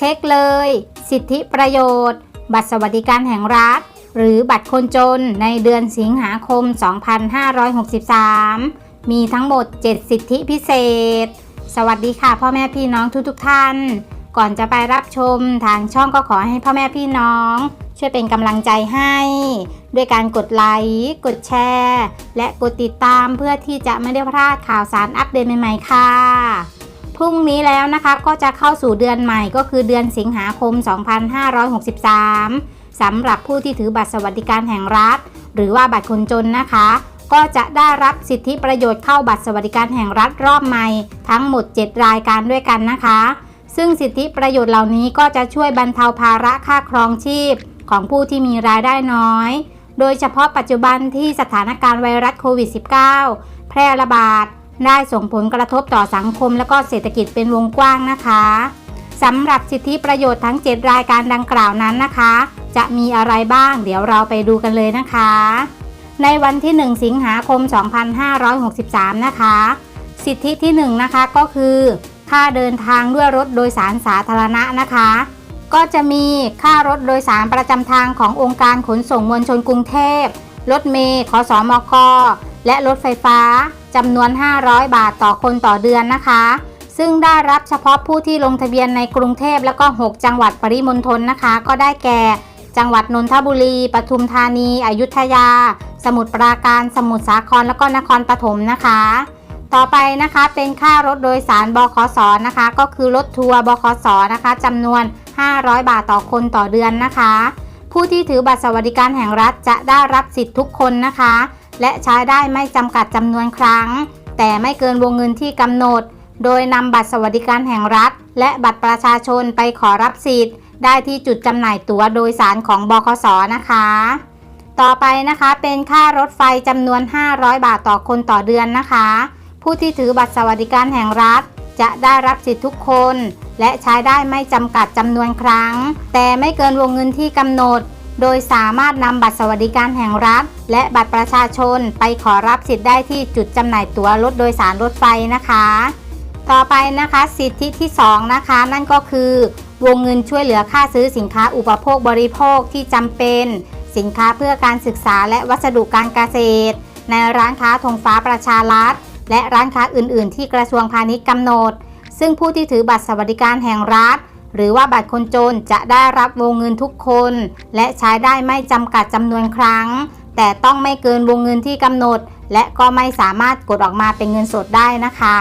เช็คเลย สิทธิประโยชน์ บัตรสวัสดิการแห่งรัฐ หรือบัตรคนจนในเดือนสิงหาคม 2563 มีทั้งหมด 7 สิทธิพิเศษ สวัสดีค่ะพ่อแม่พี่น้องทุกๆทท่าน ก่อนจะไปรับชมทางช่องก็ขอให้พ่อแม่พี่น้อง ช่วยเป็นกำลังใจให้ ด้วยการกดไลค์กดแชร์ และกดติดตามเพื่อที่จะไม่ได้พลาดข่าวสารอัปเดตใหม่ๆค่ะ พรุ่งนี้แล้วนะคะก็จะเข้าสู่เดือนใหม่ก็คือเดือนสิงหาคม 2563สำหรับผู้ที่ถือบัตรสวัสดิการแห่งรัฐ หรือว่าบัตรคนจนนะคะ ก็จะได้รับสิทธิประโยชน์เข้าบัตรสวัสดิการแห่งรัฐรอบใหม่ ทั้งหมด 7 รายการด้วยกันนะคะ ซึ่งสิทธิประโยชน์เหล่านี้ก็จะช่วยบรรเทาภาระค่าครองชีพ ของผู้ที่มีรายได้น้อย โดยเฉพาะปัจจุบันที่สถานการณ์ไวรัสโควิด -19 แพร่ระบาด ได้ส่งผลกระทบต่อสังคมและก็เศรษฐกิจเป็นวงกว้างนะคะสำหรับสิทธิประโยชน์ทั้ง 7 รายการดังกล่าวนั้นนะคะ จะมีอะไรบ้าง เดี๋ยวเราไปดูกันเลยนะคะ ในวันที่ 1 สิงหาคม 2563 นะคะ สิทธิที่1นะคะก็คือ ค่าเดินทางด้วยรถโดยสารสาธารณะนะคะ ก็จะมีค่ารถโดยสารประจำทางขององค์การขนส่งมวลชนกรุงเทพ รถเมล์ขสมกและรถไฟฟ้า จำนวน 500 บาทต่อคนต่อเดือนนะคะ ซึ่งได้รับเฉพาะผู้ที่ลงทะเบียนในกรุงเทพและก็ 6 จังหวัดปริมณฑลนะคะ ก็ได้แก่ จังหวัดนนทบุรี ปทุมธานี อยุธยา สมุทรปราการ สมุทรสาคร แล้วก็นครปฐมนะคะ ต่อไปนะคะเป็นค่ารถโดยสารบขสนะคะ ก็คือรถทัวร์บขสนะคะจำนวน 500 บาทต่อคนต่อเดือนนะคะ ผู้ที่ถือบัตรสวัสดิการแห่งรัฐจะได้รับสิทธิ์ทุกคนนะคะ และใช้ได้ไม่จำกัดจำนวนครั้ง แต่ไม่เกินวงเงินที่กำหนด โดยนำบัตรสวัสดิการแห่งรัฐ และบัตรประชาชนไปขอรับสิทธิ์ ได้ที่จุดจำหน่ายตั๋วโดยสารของบขสนะคะ ต่อไปนะคะเป็นค่ารถไฟจำนวน 500 บาทต่อคนต่อเดือนนะคะ ผู้ที่ถือบัตรสวัสดิการแห่งรัฐ จะได้รับสิทธิ์ทุกคน และใช้ได้ไม่จำกัดจำนวนครั้ง แต่ไม่เกินวงเงินที่กำหนด โดยสามารถนำบัตรสวัสดิการแห่งรัฐ และบัตรประชาชนไปขอรับสิทธิ์ได้ที่จุดจำหน่ายตั๋วรถโดยสารรถไฟนะคะ ต่อไปนะคะสิทธิที่2นะคะนั่นก็คือ วงเงินช่วยเหลือค่าซื้อสินค้าอุปโภคบริโภคที่จำเป็น สินค้าเพื่อการศึกษาและวัสดุการเกษตร ในร้านค้าธงฟ้าประชารัฐ และร้านค้าอื่น ๆ ที่กระทรวงพาณิชย์กำหนด ซึ่งผู้ที่ถือบัตรสวัสดิการแห่งรัฐ หรือว่าบัตรคนจนจะได้รับวงเงินทุกคน และใช้ได้ไม่จำกัดจำนวนครั้ง แต่ต้องไม่เกินวงเงินที่กำหนด และก็ไม่สามารถกดออกมาเป็นเงินสดได้นะคะ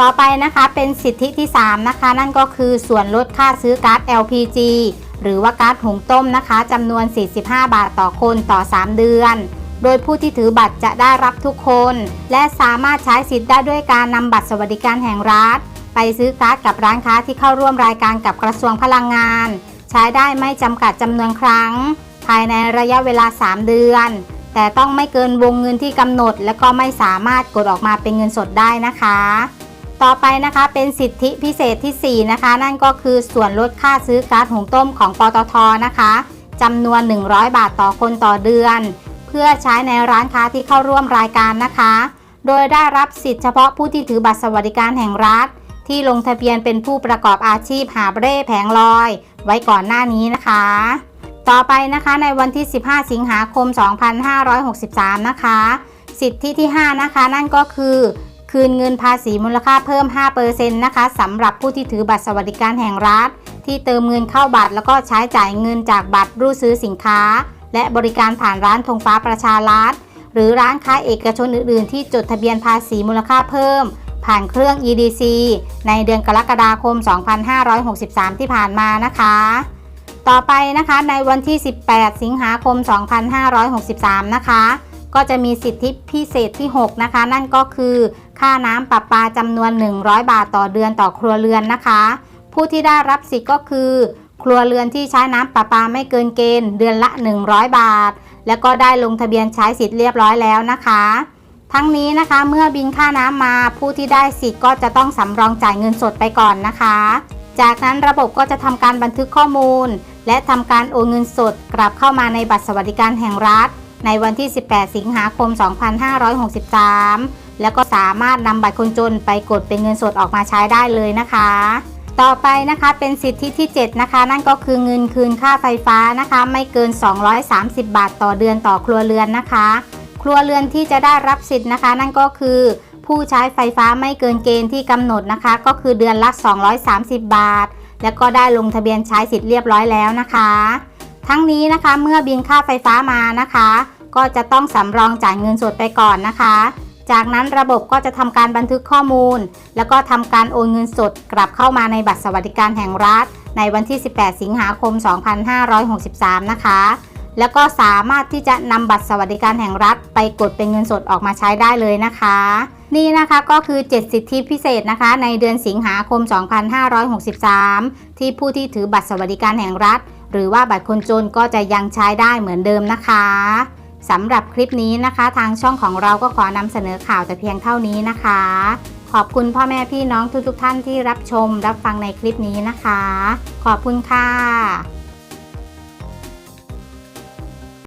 ต่อไปนะคะเป็นสิทธิที่ 3 นะคะ นั่นก็คือส่วนลดค่าซื้อก๊าซ LPG หรือว่าก๊าซหุงต้มนะคะจำนวน 45 บาทต่อคนต่อ 3 เดือน โดยผู้ที่ถือบัตรจะได้รับทุกคน และสามารถใช้สิทธิ์ได้ด้วยการนำบัตรสวัสดิการแห่งรัฐ ซื้อก๊าซกับร้านค้าที่เข้าร่วมรายการกับกระทรวงพลังงาน ใช้ได้ไม่จำกัดจำนวนครั้ง ภายในระยะเวลา 3 เดือน แต่ต้องไม่เกินวงเงินที่กำหนด และก็ไม่สามารถกดออกมาเป็นเงินสดได้นะคะ ต่อไปนะคะเป็นสิทธิพิเศษที่ 4 นะคะ นั่นก็คือส่วนลดค่าซื้อก๊าซหุงต้มของปตทนะคะจำนวน 100 บาทต่อคนต่อเดือน เพื่อใช้ในร้านค้าที่เข้าร่วมรายการนะคะ โดยได้รับสิทธิเฉพาะผู้ที่ถือบัตรสวัสดิการแห่งรัฐ ที่ลงทะเบียนเป็นผู้ประกอบอาชีพหาเร่แผงลอย ไว้ก่อนหน้านี้นะคะ ต่อไปนะคะในวันที่ 15 สิงหาคม 2563 นะคะ สิทธิที่ 5 นะคะ นั่นก็คือคืนเงินภาษีมูลค่าเพิ่ม 5%นะคะสำหรับผู้ที่ถือบัตรสวัสดิการแห่งรัฐ ที่เติมเงินเข้าบัตรแล้วก็ใช้จ่ายเงินจากบัตรรูดซื้อสินค้า และบริการผ่านร้านธงฟ้าประชารัฐ หรือร้านค้าเอกชนอื่น ๆ ที่จดทะเบียนภาษีมูลค่าเพิ่ม ผ่านเครื่อง EDC ในเดือนกรกฎาคม 2563 ที่ผ่านมานะคะ ต่อไปนะคะในวันที่ 18 สิงหาคม 2563 นะคะ ก็จะมีสิทธิพิเศษที่ 6 นะคะ นั่นก็คือค่าน้ำประปาจำนวน 100 บาทต่อเดือนต่อครัวเรือนนะคะ ผู้ที่ได้รับสิทธิ์ก็คือ ครัวเรือนที่ใช้น้ำประปาไม่เกินเกณฑ์เดือนละ 100 บาท แล้วก็ได้ลงทะเบียนใช้สิทธิ์เรียบร้อยแล้วนะคะ ทั้งนี้นะคะเมื่อบินค่าน้ำมาผู้ที่ได้สิทธิ์ก็จะต้องสำรองจ่ายเงินสดไปก่อนนะคะ จากนั้นระบบก็จะทำการบันทึกข้อมูล และทำการโอนเงินสดกลับเข้ามาในบัตรสวัสดิการแห่งรัฐ ในวันที่ 18 สิงหาคม 2563 แล้วก็สามารถนำบัตรคนจนไปกดเป็นเงินสดออกมาใช้ได้เลยนะคะ ต่อไปนะคะเป็นสิทธิที่ 7 นะคะ นั่นก็คือเงินคืนค่าไฟฟ้านะคะ ไม่เกิน 230 บาทต่อเดือนต่อครัวเรือนนะคะ ครัวเรือนที่จะได้รับสิทธิ์นะคะ นั่นก็คือ ผู้ใช้ไฟฟ้าไม่เกินเกณฑ์ที่กำหนดนะคะ ก็คือเดือนละ 230 บาท แล้วก็ได้ลงทะเบียนใช้สิทธิ์เรียบร้อยแล้วนะคะ ทั้งนี้นะคะเมื่อบินค่าไฟฟ้ามานะคะ ก็จะต้องสำรองจ่ายเงินสดไปก่อนนะคะ จากนั้นระบบก็จะทำการบันทึกข้อมูล แล้วก็ทำการโอนเงินสดกลับเข้ามาในบัตรสวัสดิการแห่งรัฐ ในวันที่ 18 สิงหาคม 2563 นะคะ แล้วก็สามารถที่จะนำบัตรสวัสดิการแห่งรัฐ ไปกดเป็นเงินสดออกมาใช้ได้เลยนะคะ นี่นะคะก็คือ 7 สิทธิพิเศษนะคะ ในเดือนสิงหาคม 2563 ที่ผู้ที่ถือบัตรสวัสดิการแห่งรัฐ หรือว่าบัตรคนจนก็จะยังใช้ได้เหมือนเดิมนะคะสำหรับคลิปนี้นะคะ ทางช่องของเราก็ขอนำเสนอข่าวแต่เพียงเท่านี้นะคะ ขอบคุณพ่อแม่พี่น้องทุกๆท่านที่รับชมรับฟังในคลิปนี้นะคะ ขอบคุณค่ะ